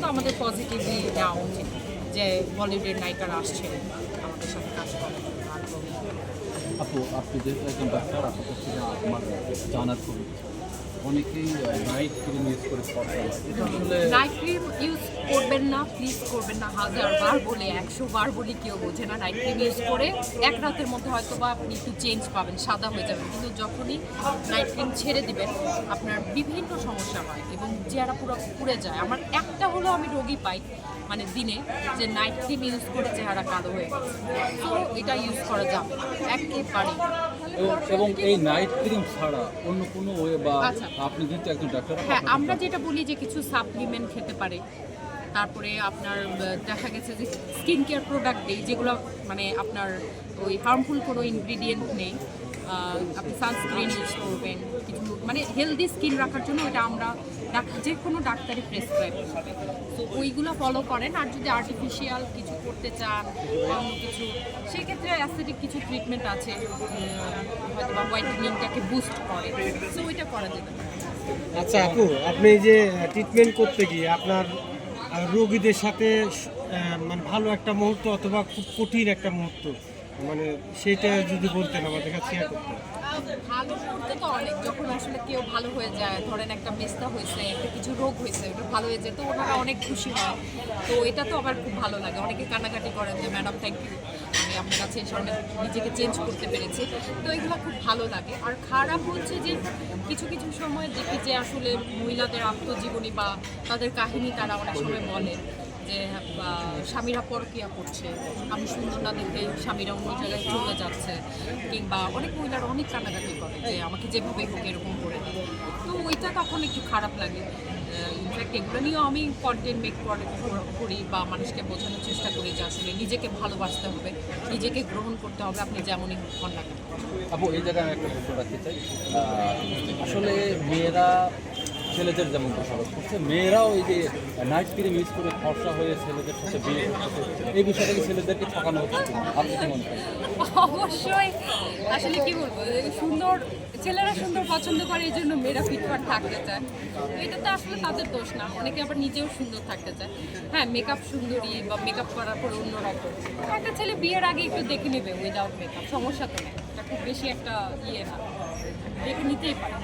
তো আমাদের পজিটিভলি নেওয়া উচিত যে বলিউডের নায়িকারা আসছে আমাদের সাথে কাজ করে আগ্রহী। আপু আপনি যেহেতু একজন ডাক্তার আপনার কাছ থেকে আমার জানার খুবই অনেকেই নাইট ক্রিম ইউজ করে নাইট ক্রিম ইউজ করবেন না প্লিজ করবেন না। হাজার বার বলে একশো বার বলে কেউ বোঝে না নাইট ক্রিম ইউজ করে। এক রাতের মধ্যে হয়তো বা আপনি একটু চেঞ্জ পাবেন সাদা হয়ে যাবেন কিন্তু যখনই নাইট ক্রিম ছেড়ে দিবেন আপনার বিভিন্ন সমস্যা হয় এবং চেহারা পুরো পুড়ে যায়। আমার একটা হলো আমি রোগী পাই মানে দিনে যে নাইট ক্রিম ইউজ করে চেহারা কালো হয়ে গেছে। তো এটা ইউজ করা যাবে না, একেবারেই এবং- এই নাইট ক্রিম ছাড়া অন্য কোনো ওয়ে বা আচ্ছা। আপনি যেহেতু একজন ডাক্তার হ্যাঁ আমরা যেটা বলি যে কিছু সাপ্লিমেন্ট খেতে পারে। তারপরে আপনার দেখা গেছে যে স্কিন কেয়ার প্রোডাক্ট দিই, যেগুলো মানে আপনার ওই হার্মফুল কোনো ইনগ্রিডিয়েন্ট নেই আপনি সানস্ক্রিন ইউজ করবেন, কিছু মানে হেলদি স্কিন রাখার জন্য এটা আমরা যে কোনো ডাক্তারই প্রেসক্রাইব করবে। তো ওইগুলো ফলো করেন, আর যদি আর্টিফিশিয়াল কিছু করতে চান, অন্য কিছু, সেক্ষেত্রে অ্যাসথেটিক কিছু ট্রিটমেন্ট আছে হয়তো বা হোয়াইটেনিংটাকে বুস্ট করে। তো ওইটা করা যেতে পারে। আচ্ছা আপু, আপনি যে ট্রিটমেন্ট করতে গিয়ে আপনার রোগীদের সাথে মানে ভালো একটা মুহূর্ত অথবা খুব কঠিন একটা মুহূর্ত মানে সেটা যদি বলতেন আমাদের কাছে শেয়ার ভালো মুহূর্ত তো অনেক, যখন আসলে কেউ ভালো হয়ে যায়, ধরেন একটা মেস্তা হয়েছে, একটা কিছু রোগ হয়েছে, ওটা ভালো হয়ে যায়, তো ওনারা অনেক খুশি হয়। তো এটা তো আবার খুব ভালো লাগে। অনেকে কান্নাকাটি করেন যে, ম্যাডাম থ্যাংক ইউ আমি আপনার কাছে এসে অনেক নিজেকে চেঞ্জ করতে পেরেছি। তো এগুলো খুব ভালো লাগে। আর খারাপ হচ্ছে যে কিছু কিছু সময় দেখি যে আসলে মহিলাদের আত্মজীবনী বা তাদের কাহিনী তারা অনেক সময় বলে যে স্বামীরা পরকিয়া করছে। আমি সুন্দর না দেখে স্বামীরা অন্য জায়গায় চলে যাচ্ছে। কিংবা অনেক মহিলারা অনেক কান্নাকাটি করে যে আমাকে যেভাবে হোক এরকম করে। তো ওইটা তখন একটু খারাপ লাগে। ইনফ্যাক্ট এগুলো নিয়েও আমি কন্টেন্ট মেক করি বা মানুষকে বোঝানোর চেষ্টা করি যে আসলে নিজেকে ভালোবাসতে হবে, নিজেকে গ্রহণ করতে হবে, আপনি যেমনই হন না আপু এই জায়গায় একটা প্রশ্ন রাখতে চাই। আসলে মেয়েরা ছেলেদের যেমন দোষারোপ করছে, মেয়েরাও এই যে নাইট ক্রিম ইউজ করে ফর্সা হয়ে ছেলেদের সাথে বিয়ে করতেছে এই বিষয়টা কি ছেলেদেরকে ঠকানো হচ্ছে? আপনি কি মনে করেন? অবশ্যই। আসলে কি বলব সুন্দর, ছেলেরা সুন্দর পছন্দ করে, এই জন্য মেয়েরা ফিটফাট থাকতে চায়। এটা তো আসলে তাদের দোষ না, অনেকে আবার নিজেও সুন্দর থাকতে চায়। হ্যাঁ মেকআপ সুন্দরী বা মেকআপ করার পরে অন্যরকম একটা ছেলে বিয়ের আগে একটু দেখে নেবে উইদাউট মেকআপ সমস্যা তো নেই। এটা খুব বেশি একটা ইয়ে না। দেখে নিতেই পারে।